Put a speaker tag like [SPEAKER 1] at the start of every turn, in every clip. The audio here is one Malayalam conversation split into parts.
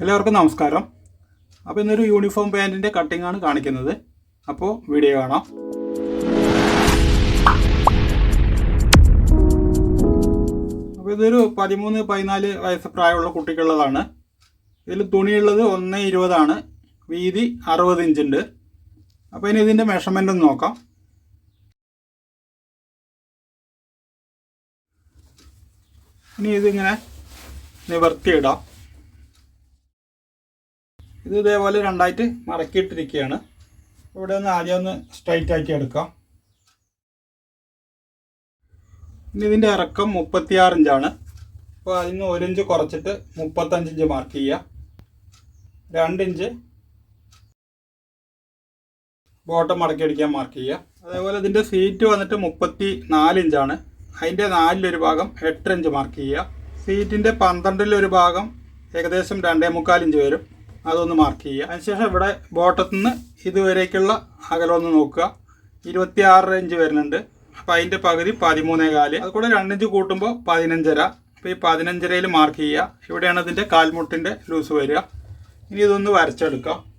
[SPEAKER 1] എല്ലാവർക്കും നമസ്കാരം. അപ്പോൾ ഇന്നൊരു യൂണിഫോം പാന്റിന്റെ കട്ടിംഗ് ആണ് കാണിക്കുന്നത്. അപ്പോൾ വീഡിയോ കാണാം. അപ്പോൾ ഇതൊരു പതിമൂന്ന് പതിനാല് വയസ്സ് പ്രായമുള്ള കുട്ടിക്കുള്ളതാണ്. ഇതിൽ തുണിയുള്ളത് ഒന്ന് ഇരുപതാണ്. വീതി അറുപത് ഇഞ്ചുണ്ട്. അപ്പോൾ ഇനി ഇതിന്റെ മെഷർമെന്റ് ഒന്ന് നോക്കാം. ഇനി ഇതിങ്ങനെ നിവർത്തിയിടാം. ഇത് ഇതേപോലെ രണ്ടായിട്ട് മടക്കിയിട്ടിരിക്കുകയാണ്. ഇവിടെ ഒന്ന് ആദ്യം ഒന്ന് സ്ട്രൈറ്റ് ആക്കി എടുക്കാം. ഇനി ഇതിന്റെ ഇറക്കം മുപ്പത്തിയാറ് ഇഞ്ചാണ്. അപ്പോൾ അതിൽ ഒരു ഇഞ്ച് കുറച്ചിട്ട് മുപ്പത്തഞ്ച് ഇഞ്ച് മാർക്ക് ചെയ്യുക. രണ്ട് ഇഞ്ച് ബോട്ടം മടക്കി അടിക്കാൻ മാർക്ക് ചെയ്യുക. അതേപോലെ ഇതിന്റെ സീറ്റ് വന്നിട്ട് മുപ്പത്തി നാല് ഇഞ്ചാണ്. അതിന്റെ നാലിലൊരു ഭാഗം എട്ട് ഇഞ്ച് മാർക്ക് ചെയ്യുക. സീറ്റിന്റെ പന്ത്രണ്ടിലൊരു ഭാഗം ഏകദേശം രണ്ടേ മുക്കാൽ ഇഞ്ച് വരും. അതൊന്ന് മാർക്ക് ചെയ്യുക. അതിനുശേഷം ഇവിടെ ബോട്ടത്തിൽ നിന്ന് ഇതുവരേക്കുള്ള അകലമൊന്ന് നോക്കുക. ഇരുപത്തി ആറ് ഇഞ്ച് വരുന്നുണ്ട്. അപ്പോൾ അതിന്റെ പകുതി പതിമൂന്നേ കാൽ. അത് കൂടെ രണ്ടിഞ്ച് കൂട്ടുമ്പോൾ പതിനഞ്ചര. അപ്പോൾ ഈ പതിനഞ്ചരയിൽ മാർക്ക് ചെയ്യുക. ഇവിടെയാണ് ഇതിന്റെ കാൽമുട്ടിന്റെ ലൂസ് വരിക. ഇനി ഇതൊന്ന് വരച്ചെടുക്കാം.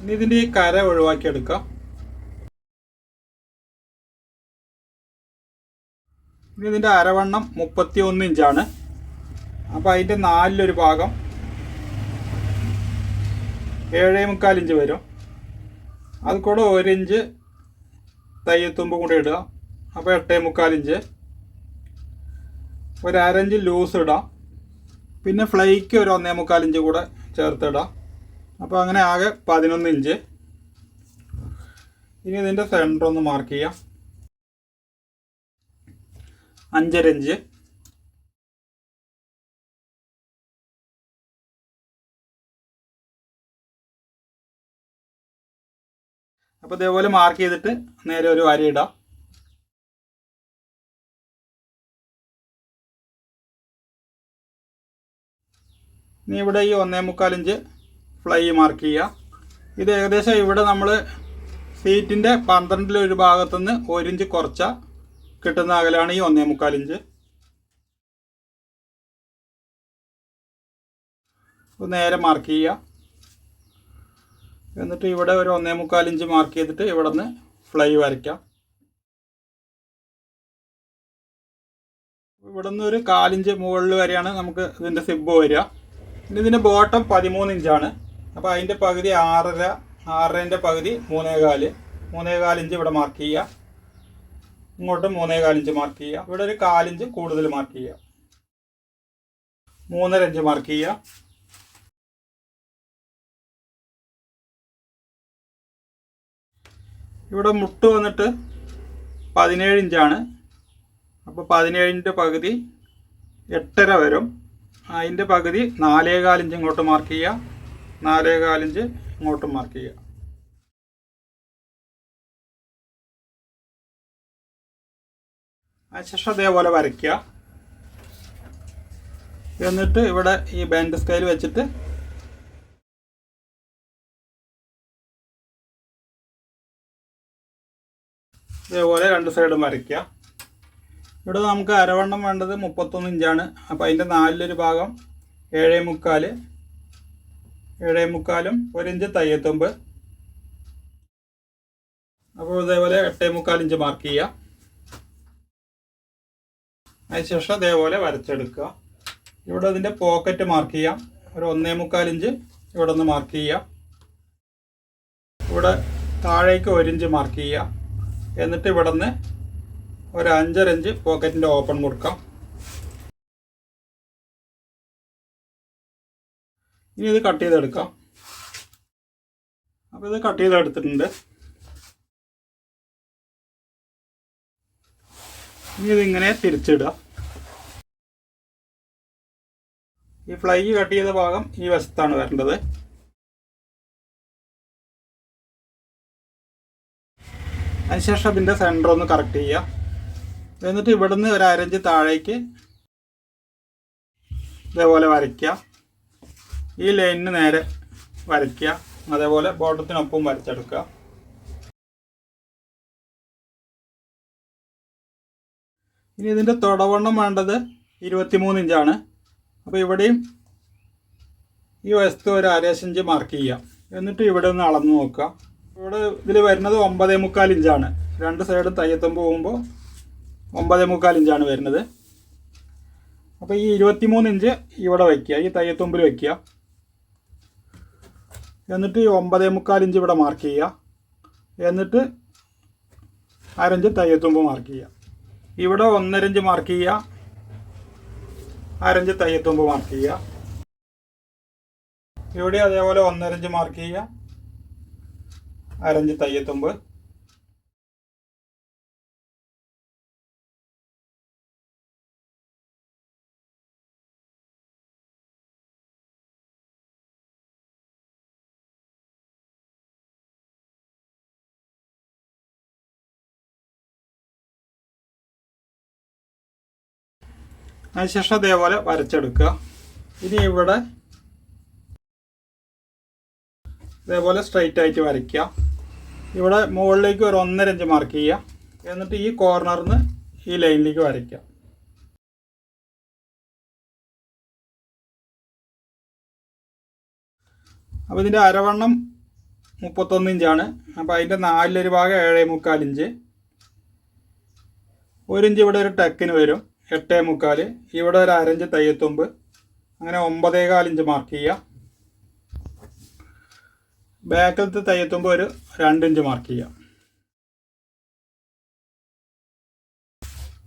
[SPEAKER 1] ഇനി ഇതിന്റെ ഈ കര ഒഴിവാക്കി എടുക്കാം ഇനി ഇതിന്റെ അരവണ്ണം മുപ്പത്തി ഒന്ന് ഇഞ്ചാണ്. അപ്പോൾ അതിന്റെ നാലിലൊരു ഭാഗം ഏഴേ മുക്കാൽ ഇഞ്ച് വരും. അത് കൂടെ ഒരു ഇഞ്ച് തയ്യത്തുമ്പ് കൂടെ ഇടുക. അപ്പോൾ എട്ടേ മുക്കാൽ ഇഞ്ച്. ഒരു അരഞ്ച് ലൂസ് ഇടാം. പിന്നെ ഫ്ലൈക്ക് ഒരു ഒന്നേ മുക്കാൽ ഇഞ്ച് കൂടെ ചേർത്തിടാം അപ്പോൾ അങ്ങനെ ആകെ പതിനൊന്ന് ഇഞ്ച്. ഇനി ഇതിന്റെ സെന്റർ ഒന്ന് മാർക്ക് ചെയ്യാം. അഞ്ചര ഇഞ്ച്. അപ്പോൾ ഇതേപോലെ മാർക്ക് ചെയ്തിട്ട് നേരെ ഒരു വരി ഇടാം. ഇനി ഇവിടെ ഈ ഒന്നേ മുക്കാൽ ഇഞ്ച് ഫ്ലൈ മാർക്ക് ചെയ്യുക. ഇത് ഏകദേശം ഇവിടെ നമ്മൾ സീറ്റിന്റെ പന്ത്രണ്ടിലൊരു ഭാഗത്തുനിന്ന് ഒരു ഇഞ്ച് കുറച്ച കിട്ടുന്ന അകലാണ് ഈ ഒന്നേ മുക്കാൽ ഇഞ്ച്. നേരെ മാർക്ക് ചെയ്യുക. എന്നിട്ട് ഇവിടെ ഒരു ഒന്നേ മുക്കാൽ ഇഞ്ച് മാർക്ക് ചെയ്തിട്ട് ഇവിടെ നിന്ന് ഫ്ലൈ വരയ്ക്കാം. ഇവിടെ നിന്ന് ഒരു കാലിഞ്ച് മുകളിൽ വരെയാണ് നമുക്ക് ഇതിന്റെ സിബ് വരിക. ഇനി ഇതിന്റെ ബോട്ടം പതിമൂന്ന് ഇഞ്ചാണ്. അപ്പോൾ അതിന്റെ പകുതി ആറര ആറരന്റെ പകുതി മൂന്നേകാൽ. മൂന്നേകാൽ ഇഞ്ച് ഇവിടെ മാർക്ക് ചെയ്യുക. ഇങ്ങോട്ട് മൂന്നേകാൽ ഇഞ്ച് മാർക്ക് ചെയ്യുക. ഇവിടെ ഒരു കാലിഞ്ച് കൂടുതൽ മാർക്ക് ചെയ്യുക. മൂന്നര ഇഞ്ച് മാർക്ക് ചെയ്യുക. ഇവിടെ മുട്ട് വന്നിട്ട് പതിനേഴ് ഇഞ്ചാണ് അപ്പോൾ പതിനേഴിന്റെ പകുതി എട്ടര വരും. അതിന്റെ പകുതി നാലേകാൽ ഇഞ്ച് ഇങ്ങോട്ട് മാർക്ക് ചെയ്യുക. നാലേകാൽ ഇഞ്ച് ഇങ്ങോട്ട് മാർക്ക് ചെയ്യുക. അതിനുശേഷം അതേപോലെ വരയ്ക്കുക. എന്നിട്ട് ഇവിടെ ഈ ബാൻഡ് സ്കെയിൽ വെച്ചിട്ട് ഇതേപോലെ രണ്ട് സൈഡും വരയ്ക്കുക. ഇവിടെ നമുക്ക് അരവണ്ണം വേണ്ടത് മുപ്പത്തൊന്ന് ഇഞ്ചാണ്. അപ്പോൾ അതിന്റെ നാലിലൊരു ഭാഗം ഏഴേ മുക്കാൽ ഏഴേ മുക്കാലും ഒരിഞ്ച് തയ്യത്തൊമ്പ്. അപ്പോൾ ഇതേപോലെ എട്ടേ മുക്കാൽ ഇഞ്ച് മാർക്ക് ചെയ്യുക. അതിനുശേഷം അതേപോലെ വരച്ചെടുക്കുക. ഇവിടെ ഇതിന്റെ പോക്കറ്റ് മാർക്ക് ചെയ്യാം. ഒരു ഒന്നേ മുക്കാൽ ഇഞ്ച് ഇവിടെ നിന്ന് മാർക്ക് ചെയ്യാം ഇവിടെ താഴേക്ക് ഒരിഞ്ച് മാർക്ക് ചെയ്യുക. എന്നിട്ട് ഇവിടെ നിന്ന് ഒരു അഞ്ചര ഇഞ്ച് പോക്കറ്റിന്റെ ഓപ്പൺ കൊടുക്കാം. ഇനി ഇത് കട്ട് ചെയ്തെടുക്കാം. അപ്പോൾ ഇത് കട്ട് ചെയ്തെടുത്തിട്ടുണ്ട്. ഇനി ഇതിങ്ങനെ തിരിച്ചിടുക. ഈ ഫ്ലൈ കട്ട് ചെയ്ത ഭാഗം ഈ വശത്താണ് വരേണ്ടത്. അതിനുശേഷം അതിന്റെ സെന്റർ ഒന്ന് കറക്റ്റ് ചെയ്യുക. എന്നിട്ട് ഇവിടുന്ന് ഒരു അരഞ്ച് താഴേക്ക് ഇതേപോലെ വരയ്ക്കുക. ഈ ലൈനിന് നേരെ വരയ്ക്കുക. അതേപോലെ ബോട്ടത്തിനൊപ്പം വരച്ചെടുക്കുക. ഇനി ഇതിന്റെ തുടവണ്ണം വേണ്ടത് ഇരുപത്തിമൂന്ന് ഇഞ്ചാണ്. അപ്പോൾ ഇവിടെയും ഈ വശത്ത് ഒരു അരേശിഞ്ച് മാർക്ക് ചെയ്യാം എന്നിട്ട് ഇവിടെ ഒന്ന് അളന്ന് നോക്കുക. ഇവിടെ ഇതിൽ വരുന്നത് ഒമ്പതേ മുക്കാൽ ഇഞ്ചാണ്. രണ്ട് സൈഡും തയ്യത്തുമ്പ് പോകുമ്പോൾ ഒമ്പതേ മുക്കാൽ ഇഞ്ചാണ് വരുന്നത്. അപ്പോൾ ഈ ഇരുപത്തിമൂന്ന് ഇഞ്ച് ഇവിടെ വയ്ക്കുക. ഈ തയ്യത്തുമ്പിൽ വയ്ക്കുക. എന്നിട്ട് ഈ ഒമ്പതേ മുക്കാൽ ഇഞ്ച് ഇവിടെ മാർക്ക് ചെയ്യുക. എന്നിട്ട് അരഞ്ച് തയ്യത്തുമ്പ് മാർക്ക് ചെയ്യുക. ഇവിടെ ഒന്നരഞ്ച് മാർക്ക് ചെയ്യുക. അരഞ്ച് തയ്യത്തുമ്പ് മാർക്ക് ചെയ്യുക. ഇവിടെ അതേപോലെ ഒന്നരഞ്ച് മാർക്ക് ചെയ്യുക. അരഞ്ച് തയ്യത്തുമ്പ് അതിനുശേഷം അതേപോലെ വരച്ചെടുക്കുക. ഇനി ഇവിടെ ഇതേപോലെ സ്ട്രൈറ്റ് ആയിട്ട് വരയ്ക്കുക. ഇവിടെ മുകളിലേക്ക് ഒരു ഒന്നര ഇഞ്ച് മാർക്ക് ചെയ്യുക. എന്നിട്ട് ഈ കോർണറിൽ നിന്ന് ഈ ലൈനിലേക്ക് വരയ്ക്കുക. അപ്പോൾ ഇതിന്റെ അരവണ്ണം മുപ്പത്തൊന്ന് ഇഞ്ചാണ് അപ്പോൾ അതിന്റെ നാലിലൊരു ഭാഗം ഏഴേ മുക്കാൽ ഇഞ്ച് ഒരു ഇഞ്ച് ഇവിടെ ഒരു ടെക്കിന് വരും. എട്ടേ മുക്കാൽ ഇവിടെ ഒരു അരഞ്ച് തയ്യത്തുമ്പ്. അങ്ങനെ ഒമ്പതേ കാലിഞ്ച് മാർക്ക് ചെയ്യുക. ബാക്കിലത്തെ തയ്യത്തുമ്പ് ഒരു രണ്ടിഞ്ച് മാർക്ക് ചെയ്യുക.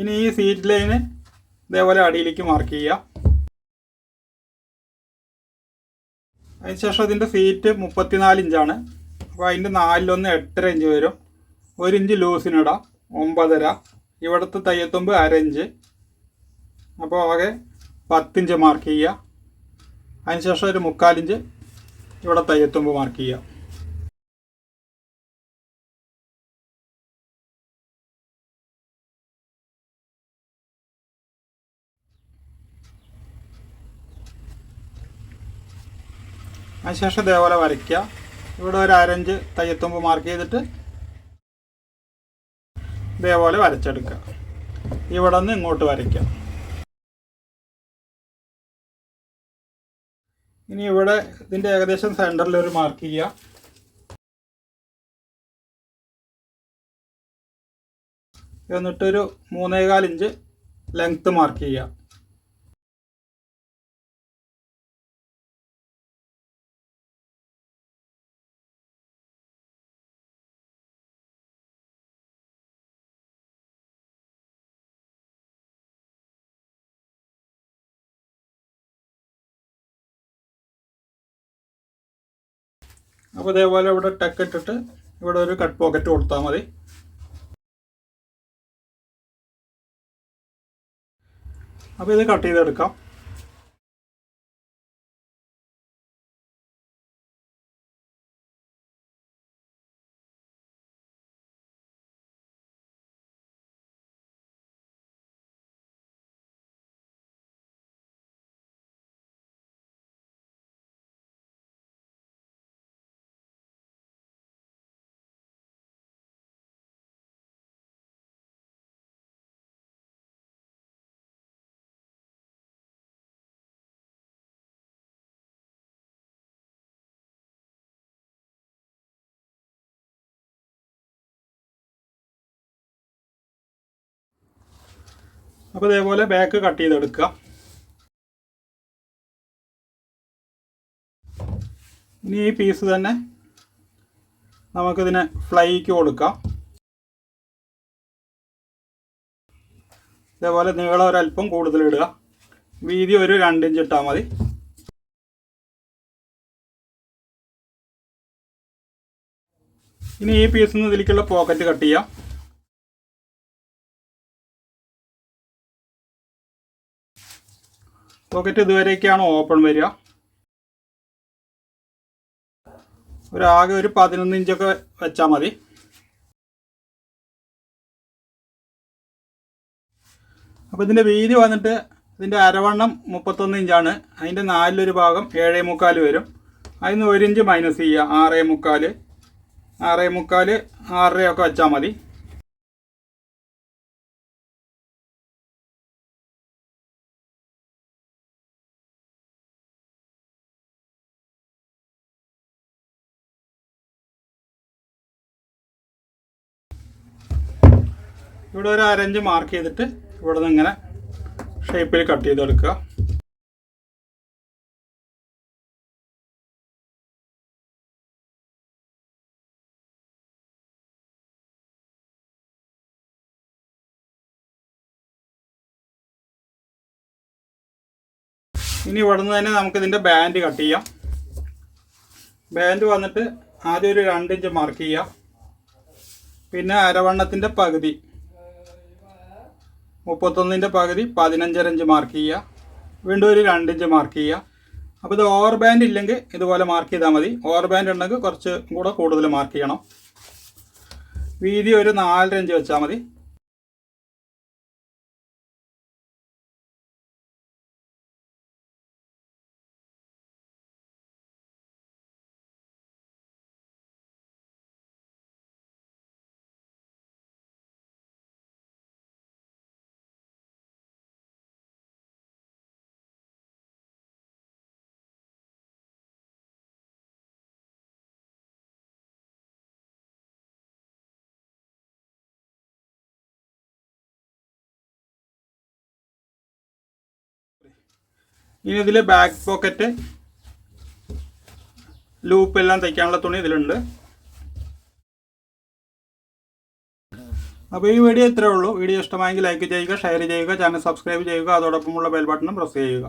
[SPEAKER 1] ഇനി ഈ സീറ്റ് ലൈന് ഇതേപോലെ അടിയിലേക്ക് മാർക്ക് ചെയ്യുക. അതിനുശേഷം ഇതിന്റെ സീറ്റ് മുപ്പത്തിനാല് ഇഞ്ചാണ്. അപ്പോൾ അതിന്റെ നാലിലൊന്ന് എട്ടര ഇഞ്ച് വരും. ഒരു ഇഞ്ച് ലൂസിനിടാം ഒമ്പതര. ഇവിടുത്തെ തയ്യത്തുമ്പ് അര ഇഞ്ച്. അപ്പോൾ ആകെ പത്തിഞ്ച് മാർക്ക് ചെയ്യുക. അതിനുശേഷം ഒരു മുക്കാലിഞ്ച് ഇവിടെ തയ്യത്തുമ്പ് മാർക്ക് ചെയ്യുക. അതിനുശേഷം ഇതേപോലെ വരയ്ക്കുക. ഇവിടെ ഒരു അരഞ്ച് തയ്യത്തുമ്പ് മാർക്ക് ചെയ്തിട്ട് ഇതേപോലെ വരച്ചെടുക്കുക. ഇവിടെ നിന്ന് ഇങ്ങോട്ട് വരയ്ക്കുക. ഇനി ഇവിടെ ഇതിന്റെ ഏകദേശം സെന്ററിൽ ഒരു മാർക്ക് ചെയ്യുക എന്നിട്ടൊരു മൂന്നേകാൽ ഇഞ്ച് ലെങ്ത്ത് മാർക്ക് ചെയ്യുക അപ്പോൾ ഇതേപോലെ ഇവിടെ ടക്ക് ഇട്ടിട്ട് ഇവിടെ ഒരു കട്ട് പോക്കറ്റ് കൊടുത്താൽ മതി. അപ്പോൾ ഇത് കട്ട് ചെയ്തെടുക്കാം. അപ്പോൾ ഇതേപോലെ ബാക്ക് കട്ട് ചെയ്തെടുക്കുക. ഇനി ഈ പീസ് തന്നെ നമുക്കിതിനെ ഫ്ലൈക്ക് കൊടുക്കാം. ഇതേപോലെ നീളം ഒരല്പം കൂടുതൽ ഇടുക. വീതി ഒരു രണ്ട് ഇഞ്ച് ഇട്ടാൽ മതി. ഇനി ഈ പീസിൽ നിന്ന് ഇതിലേക്കുള്ള പോക്കറ്റ് കട്ട് ചെയ്യാം. പോക്കറ്റ് ഇതുവരെയൊക്കെയാണ് ഓപ്പൺ വരിക. ഒരാകെ ഒരു പതിനൊന്ന് ഇഞ്ചൊക്കെ വെച്ചാൽ മതി. അപ്പോൾ ഇതിന്റെ വീതി വന്നിട്ട് ഇതിന്റെ അരവണ്ണം മുപ്പത്തൊന്ന് ഇഞ്ചാണ് അതിന്റെ നാലിലൊരു ഭാഗം ഏഴേ മുക്കാൽ വരും. അതിന് ഒരു ഇഞ്ച് മൈനസ് ചെയ്യുക. ആറേ മുക്കാൽ ആറേ മുക്കാൽ ആറരയൊക്കെ വെച്ചാൽ മതി. ഇവിടെ ഒരു അരഞ്ച് മാർക്ക് ചെയ്തിട്ട് ഇവിടെ നിന്ന് ഇങ്ങനെ ഷേപ്പിൽ കട്ട് ചെയ്തെടുക്കുക ഇനി ഇവിടെ നിന്ന് തന്നെ നമുക്ക് ഇതിന്റെ ബാൻഡ് കട്ട് ചെയ്യാം. ബാൻഡ് വന്നിട്ട് ആദ്യം ഒരു രണ്ട് ഇഞ്ച് മാർക്ക് ചെയ്യാം പിന്നെ അരവണ്ണത്തിന്റെ പകുതി. മുപ്പത്തൊന്നിന്റെ പകുതി പതിനഞ്ചര ഇഞ്ച് മാർക്ക് ചെയ്യുക. വീണ്ടും ഒരു രണ്ട് ഇഞ്ച് മാർക്ക് ചെയ്യുക. അപ്പോൾ ഇത് ഓവർ ബാൻഡ് ഇല്ലെങ്കിൽ ഇതുപോലെ മാർക്ക് ചെയ്താൽ മതി. ഓവർ ബാൻഡ് ഉണ്ടെങ്കിൽ കുറച്ച് കൂടെ കൂടുതൽ മാർക്ക് ചെയ്യണം. വീതി ഒരു നാലര ഇഞ്ച് വെച്ചാൽ മതി. ഇനി ഇതിൽ ബാക്ക് പോക്കറ്റ് ലൂപ്പ് എല്ലാം തയ്ക്കാനുള്ള തുണി ഇതിലുണ്ട്. അപ്പോൾ ഈ വീഡിയോ ഇത്രയേ ഉള്ളൂ. വീഡിയോ ഇഷ്ടമായെങ്കിൽ ലൈക്ക് ചെയ്യുക ഷെയർ ചെയ്യുക ചാനൽ സബ്സ്ക്രൈബ് ചെയ്യുക. അതോടൊപ്പമുള്ള ബെൽ ബട്ടണും പ്രസ് ചെയ്യുക.